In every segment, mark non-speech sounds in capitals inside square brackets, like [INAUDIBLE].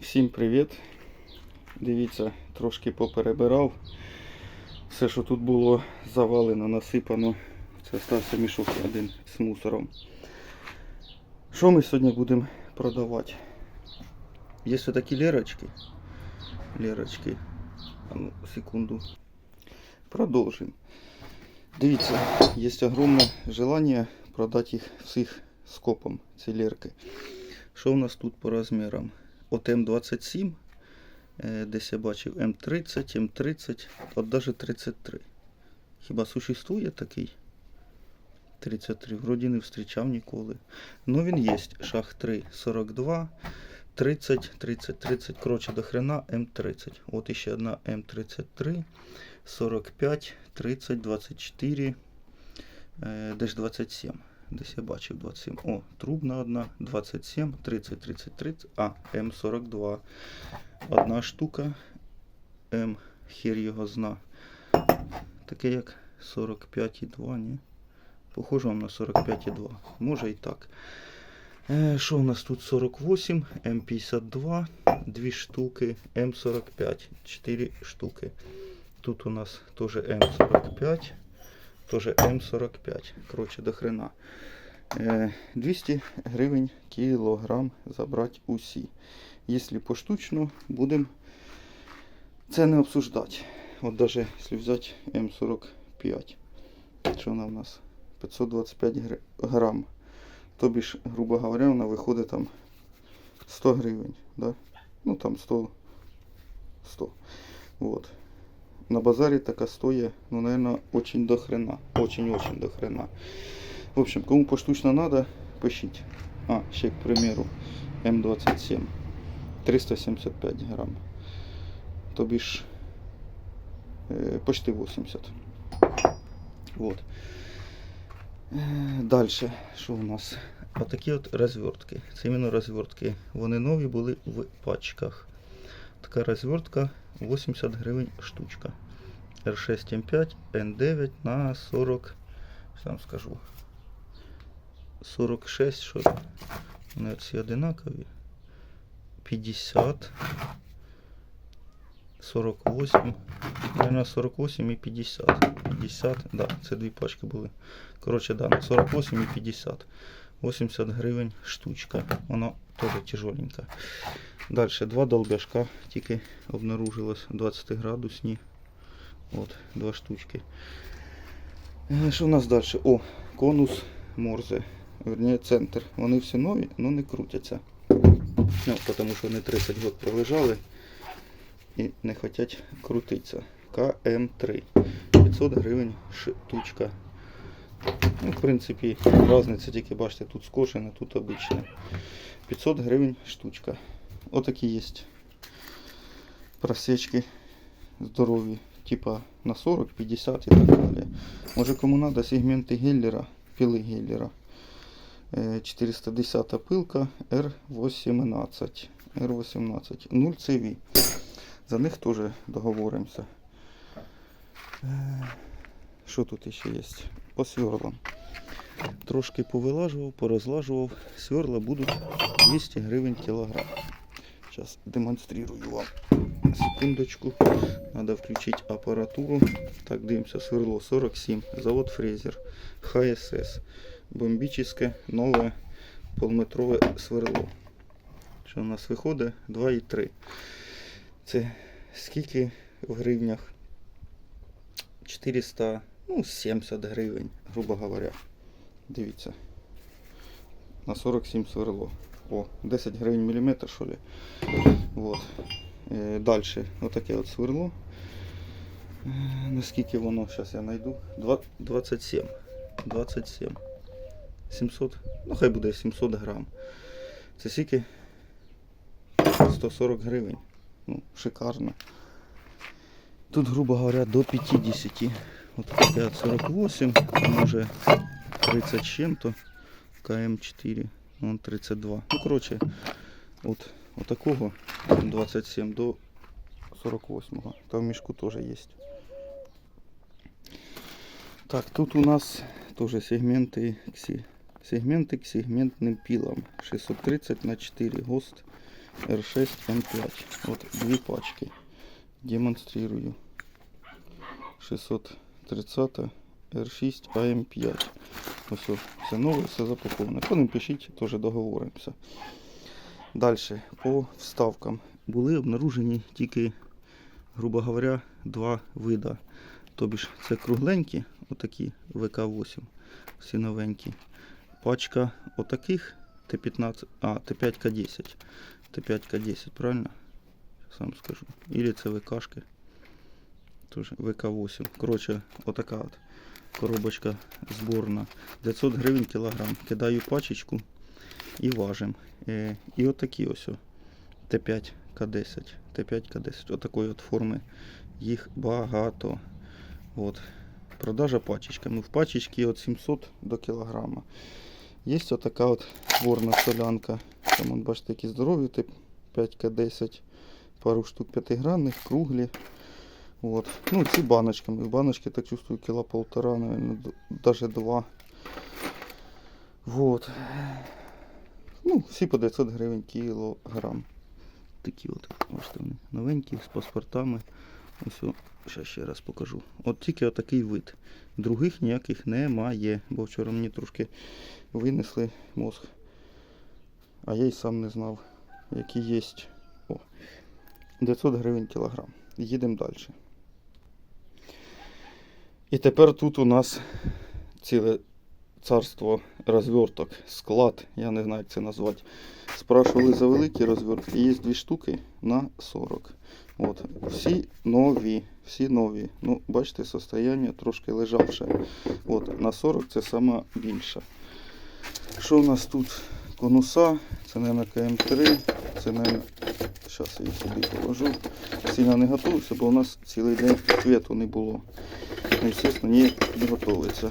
Всім привіт! Дивіться, трошки поперебирав. Все, що тут було завалено, насипано. Це стався мішок один з мусором. Що ми сьогодні будемо продавати? Є ось такі лірочки. Лірочки. Ну, секунду. Продовжимо. Дивіться, є огромне желання продати їх всіх скопом, ці лірки. Що у нас тут по розмірам? От М27, е, десь я бачив М30, М30, от навіть 33. Хіба существує такий? 33. Вроді не зустрічав ніколи. Ну він є. Шах 3, 42, 30, 30, 30. Коротше, до хрена М30. От іще одна М33, 45, 30, 24, е, десь 27. Десь я бачив 27. О, трубна одна, 27, 30, 30, 30. А, М42. Одна штука. М, хер його зна. Таке як 45,2, ні? Похоже вам на 45,2. Може і так. Е, Що у нас тут 48, М52, 2 штуки, М45, 4 штуки. Тут у нас теж М45, теж М45. Коротше, до хрена. Е, 200 гривень кілограм забрати усі. Якщо поштучно, будемо це не обсуждати. От даже якщо взяти М45, що вона в нас 525 гри- грам. Тобі ж, грубо говоря, вона виходить там 100 гривень. Да? Ну там 100. 100. Вот. На базарі така стоїть, ну, наверное, очень до хрена. Очень-очень до хрена. В общем, кому поштучно надо, пишіть. А, ще, к примеру, М27. 375 грам. Тобі ж е, почти 80. Вот. Далі, що у нас? Отакі от розвертки. Це іменно розвертки. Вони нові були в пачках. Така розвертка 80 гривень штучка. R6 M5 N9 на 40. Сам скажу. 46, що? Вони всі одинакові. 50. 48. Наверное, 48 і 50. 50, да, це дві пачки були. Коротше, да, 48 і 50. 80 гривень штучка. Воно теж тяжеленька. Далі два долбяшка тільки обнаружилось 20 градусні. От, два штучки. Е, Що у нас далі? О, конус Морзе. Верніше центр. Вони всі нові, але не крутяться. Ну, тому що вони 30 років пролежали і не хочуть крутитися. КМ3. 500 гривень штучка. Ну, в принципі, різниця тільки бачите, тут скошене, тут обичне. 500 гривень штучка. Отакі є просечки здорові, типа на 40, 50 і так далі. Може кому треба сегменти Геллера, пили Геллера. Е, 410 пилка R18. R18. 0 CV. За них теж договоримося. Е, Що тут ще є? По сверлам. Трошки повилажував, порозлажував. Сверла будуть 200 гривень кілограм. Зараз демонструю вам. Секундочку. Надо включити апаратуру. Так, дивимося, сверло 47. Завод Фрезер. ХСС. Бомбічне нове полметрове сверло. Що у нас виходить? 2,3. Це скільки в гривнях? 400, ну, 70 гривень, грубо говоря. Дивіться. На 47 сверло. О, 10 гривень міліметр, що ли. Вот. Е, Далі, отаке от сверло. Е, Наскільки воно, зараз я знайду. Два- 27. 27. 700, ну хай буде 700 грам. Це скільки? 140 гривень. Ну, шикарно. Тут, грубо говоря, до 50. Вот от 48, там уже 30 чим-то. КМ4, вон 32. Ну, коротше, от, от такого 27 до 48. Там в мішку теж є. Так, тут у нас тоже сегменты, кси- сегменты к сегментным пилам. 630 на 4 ГОСТ R6 M5. От дві пачки. Демонстрирую. 630 R6 AM5. Ось о, все нове, все запаковане. По ним пишіть, теж договоримося. Далі, по вставкам. Були обнаружені тільки, грубо говоря, два вида. Тобі ж це кругленькі, отакі ВК-8, всі новенькі. Пачка отаких Т-15, а, Т5К10. Т5К10, правильно? Сам скажу. Или це ВКшки. Тоже ВК-8. Коротше, отака от коробочка зборна. 900 гривень кілограм. Кидаю пачечку і важим. Е, і отакі ось. Т5К10. Т5К10. Отакої от форми. Їх багато. От. Продажа пачечками. В пачечці от 700 до кілограма. Є отака от зборна солянка. Там, от, бачите, які здорові, тип 5К10. Пару штук п'ятигранних, круглі. От. Ну, ці баночками. В баночці, так чувствую, кіла полтора, наверное, даже два. Вот. Ну, всі по 900 гривень кілограм. Такі от, бачите, вони новенькі, з паспортами. Ось, о, ще ще раз покажу. От тільки отакий вид. Других ніяких немає, бо вчора мені трошки винесли мозг. А я й сам не знав, які є. О, 900 гривень кілограм. Їдемо далі. І тепер тут у нас ціле царство розверток, склад, я не знаю, як це назвати. Спрашували за великі розвертки. Є дві штуки на 40. От, всі нові, всі нові. Ну, бачите, состояння трошки лежавше. От, на 40 це сама більша. Що у нас тут? Конуса, це, мабуть, КМ3, це, мабуть, зараз я їх сюди положу. Сильно не готувався, бо у нас цілий день світу не було. Ну, звісно, не, не готується.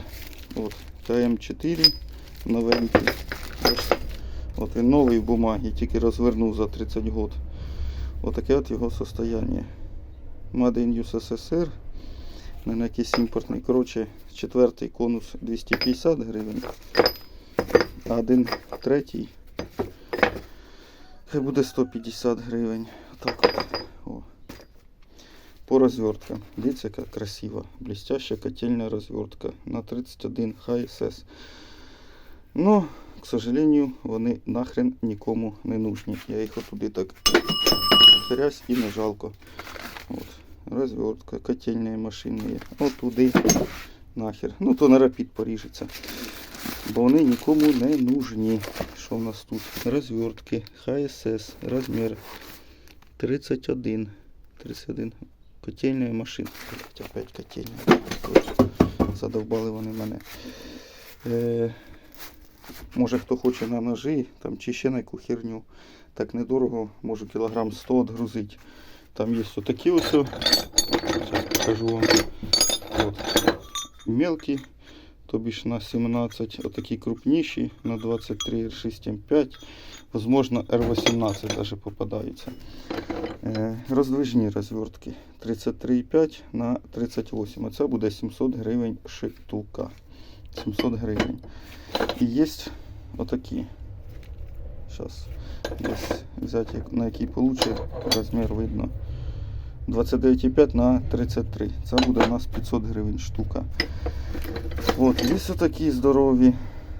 От, КМ4 новенький. От він новий в бумагі, тільки розвернув за 30 год. Отаке от його состояние. Made in USSR. На якийсь імпортний. Коротше, четвертий конус 250 гривень. А один третій. Хай буде 150 гривень. Отак от. О. По розверткам. Дивіться, яка красива. Блестяща котельная развертка на 31 ХСС. Но, к сожалению, вони нахрен нікому не нужні. Я їх отуди так хрясь і не жалко. От. Розвертка, котельні машини є. От туди нахер. Ну то на рапід поріжеться. Бо вони нікому не нужні. Що в нас тут? Розвертки, ХСС, розмір 31. 31. Котельної машини. Опять котельня. Задовбали вони мене. Е, може хто хоче на ножі там, чи ще на яку херню. Так недорого, можу кілограм 100 відгрузити. Там є отакі ось. Зараз покажу вам. От. Мелкі, тобі ж на 17, отакі крупніші, на 23 R6 M5. Возможно, R18 даже попадаються. Е, роздвижні розвертки 33,5 на 38. Оце буде 700 гривень штука. 700 гривень. І є отакі. Зараз взяти, на який получить розмір видно. 29,5 на 33. Це буде у нас 500 гривень штука. От, є такі здорові.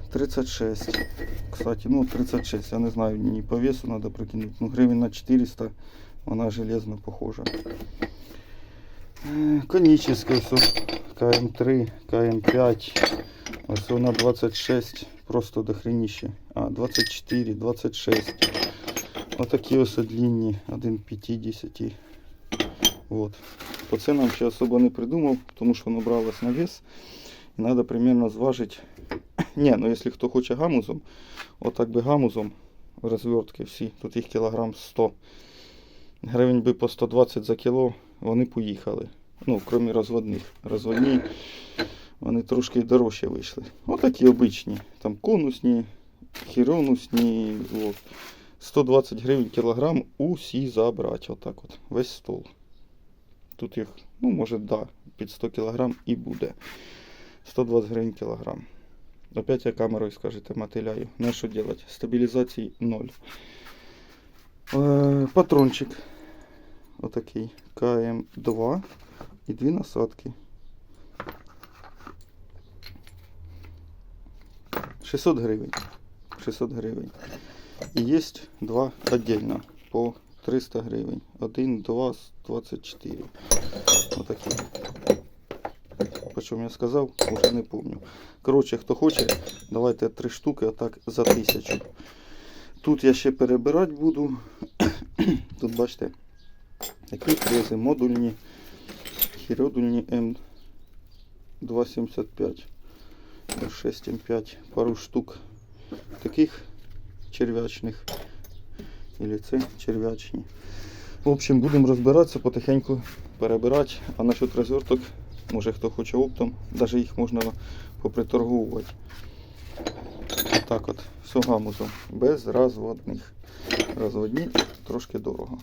36. Кстати, ну 36, я не знаю, не по весу треба прикинути. Ну, гривень на 400 вона железно похожа. Е, Коніческа, все. КМ3, КМ5. Ось вона 26, просто до хреніще. А, 24, 26. Отакі ось длинні, 1,50. Вот. По ценам ще особо не придумав, тому що воно бралось на вес. І треба примерно зважити. [COUGHS] Не, ну якщо хто хоче гамузом, отак би гамузом розвертки всі, тут їх кілограм 100. Гривень би по 120 за кіло, вони поїхали. Ну, крім розводних. Розводні вони трошки дорожче вийшли. Отакі обичні. Там конусні, хіронусні. От. 120 гривень кілограм усі забрати. Отак от. Весь стол. Тут їх, ну, може, да, під 100 кілограм і буде. 120 гривень кілограм. Опять я камерою скажете, мотиляю. Ну що делать? Стабілізації 0. Е, патрончик. Отакий. КМ2 і дві насадки. 600 гривень. 600 гривень. І є два віддільно по 300 гривень. Один, два, 24. Отакі. Почому я сказав, уже не помню. Коротше, хто хоче, давайте три штуки отак за тисячу. Тут я ще перебирати буду. [COUGHS] Тут бачите, такі фрези модульні, хіродульні М275, R6М5, пару штук таких черв'ячних. Или це черв'ячні. В общем, будемо розбиратися, потихеньку перебирати. А насчет розверток, може хто хоче оптом, навіть їх можна поприторговувати. Так от, все гамузом, без розводних. Розводні трошки дорого.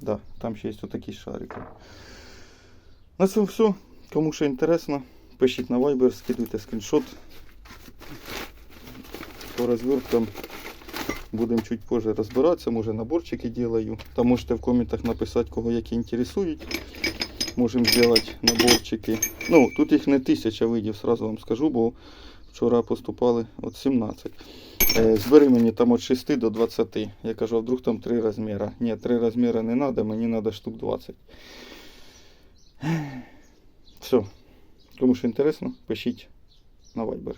Да, там ще є такі шарики. На цьому все. Кому що інтересно, пишіть на Viber, скидуйте скріншот. По розверткам будемо чуть позже розбиратися, може наборчики делаю. Там можете в коментах написати, кого які інтересують. Можемо зробити наборчики. Ну, тут їх не тисяча видів, сразу вам скажу, бо вчора поступали от 17. Е, Збери мені там від 6 до 20. Я кажу, а вдруг там 3 розміри. Ні, 3 розміри не треба, мені треба штук 20. Все. Кому що інтересно, пишіть на Viber.